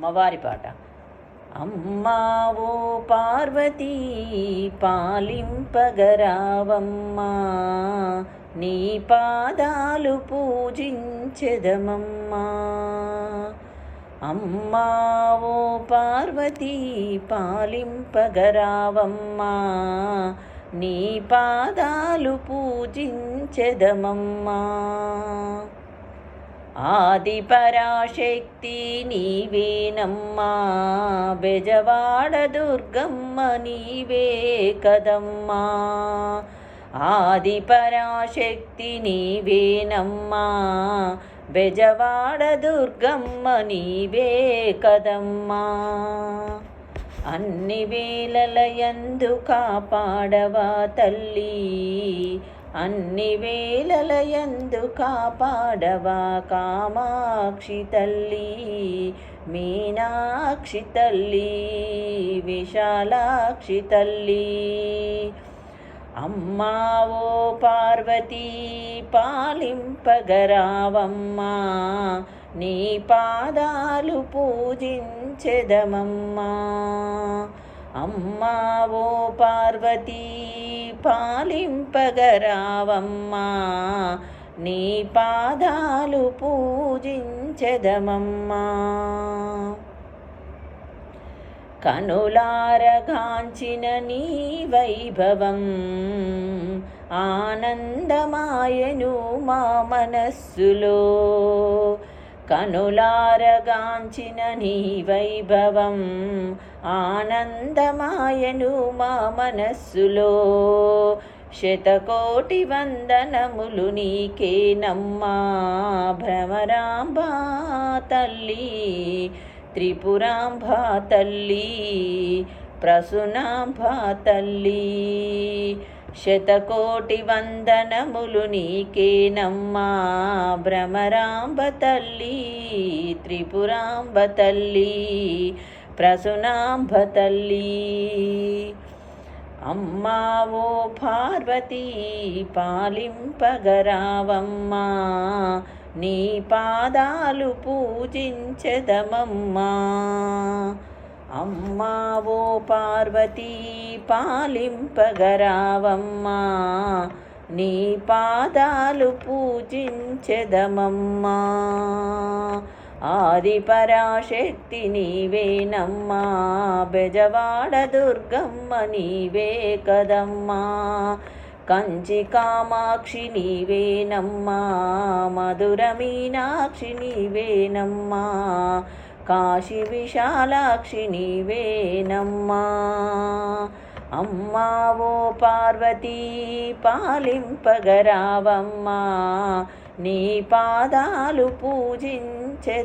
అమ్మవారి పాట. అమ్మా ఓ పార్వతీ పాలింపగరావమ్మా నీ పాదాలు పూజించెదమమ్మా. అమ్మా ఓ పార్వతీ పాలింపగరావమ్మా నీ పాదాలు పూజించెదమమ్మా. ఆది పరాశక్తి నీవేనమ్మా బెజవాడ దుర్గమ్మ నీవే కదమ్మా. ఆది పరాశక్తి నీవేనమ్మా బెజవాడ దుర్గమ్మ నీవే కదమ్మా. అన్ని వేలలయందు కాపాడవా తల్లి అన్ని వేలలయందు కాపాడవా కామాక్షి తల్లి మీనాక్షి తల్లి విశాలాక్షి తల్లి. అమ్మా ఓ పార్వతీ పాలింపగరావమ్మా నీ పాదాలు పూజించెదమమ్మా. అమ్మా ఓ పార్వతీ పాలింపగరావమ్మా నీ పాదాలు పూజించదమమ్మా. కనులారగాంచిన నీ వైభవం ఆనందమాయను మా మనస్సులో. కనులారగాంచిన నీ వైభవం ఆనందమాయను మా మనస్సులో. శతకోటి వందనములు నీకేనమ్మా భ్రమరాంబా తల్లి త్రిపురాంబా తల్లి ప్రసునాంబా తల్లి. శతకోటి వందనములు నీకేనమ్మా. భ్రమరాంబ తల్లి త్రిపురాంబ తల్లి ప్రసునాంబ తల్లి. అమ్మా ఓ పార్వతీ పాలింపగరావమ్మా. నీ పాదాలు పూజించదమమ్మా. అమ్మా ఓ పార్వతీ పాలింపగరావమ్మా నీ పాదాలు పూజించెదమమ్మా. ఆది పరాశక్తి నీవేనమ్మా బెజవాడ దుర్గమ్మ నీవే కదమ్మా. కంచి కామాక్షి నీవేనమ్మా మధుర మీనాక్షి నీవేనమ్మా. కాశీ విశాలాక్షి నీవేనమ్మా. అమ్మా ఓ పార్వతీ పాలింపగరావమ్మా. నీ పాదాలు పూజించెదమమ్మా.